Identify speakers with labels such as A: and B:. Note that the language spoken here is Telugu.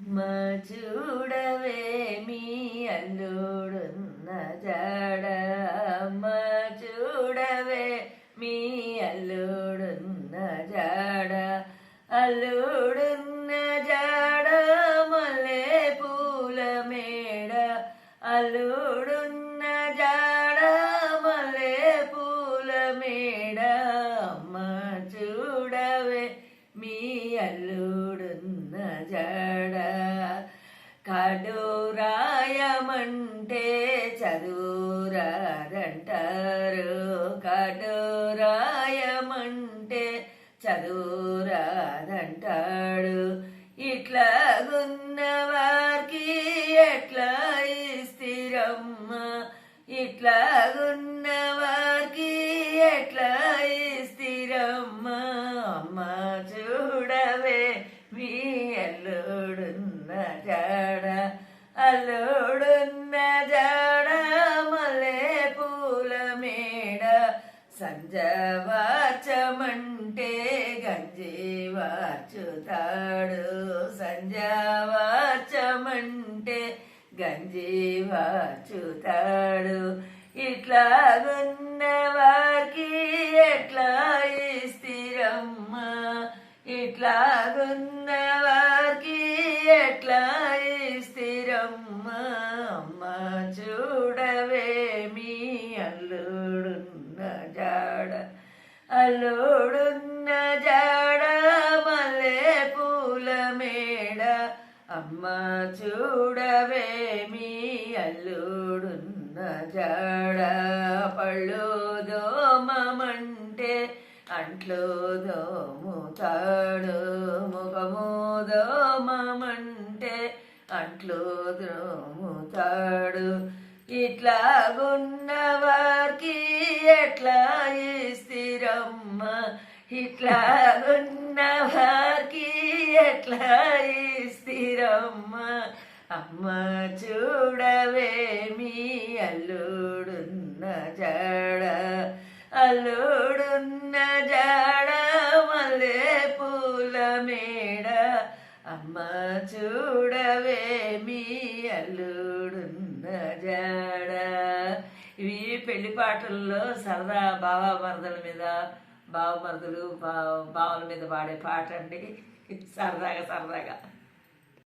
A: అమ్మ అల్లుడున్న జాడ. అమ్మ చూడవే మీ అల్లుడున్న జాడ. అల్లుడున్న జాడ మల్లె పూల మేడ. అల్లుడున్న జాడ మల్లె పూల మేడ. అమ్మ చూడవే మీ అల్లు కడురాయమంటే చదువురారంటారు. కడురాయమంటే చదువురాదంటాడు ఇట్లా గున్న ఎట్లా ఇస్తిరమ్మ ఇట్లా గున్న ఎట్లా ఇస్తిరమ్మ అమ్మ చూడవే మీ అల్లుడున్న చాడు అల్లుడున్న సంజవాచమంటే గంజి వాచుతాడు. సంజవాచమంటే గంజి వాచుతాడు. ఇట్లా గున్న వారికి ఎట్లా ఇస్తిరమ్మ ఇట్లా గున్న వారికి ఎట్లా స్థిరమ్మా? అల్లుడున్న జాడ మల్లె పూల మేడ. అమ్మ చూడవేమి అల్లుడున్న జాడ. పళ్ళు దోమమంటే అంట్లు దోముతాడు. ముఖము దోమమంటే అంట్లు దోముతాడు. ఇట్లా గున్న వారికి ఎట్లా అమ్మ ఇట్లా ఉన్న వారికి ఎట్లా ఇస్తిరమ్మ అమ్మ చూడవేమి అల్లుడున్న జాడ. అల్లుడున్న జాడ మల్లె పూల మేడ. అమ్మ చూడవేమి అల్లుడున్న జాడ. ఇవి పెళ్ళి పాటల్లో సరదా బావ మరదల మీద బావ మరదలు బావ బావల మీద పాడే పాట అండి సరదాగా సరదాగా.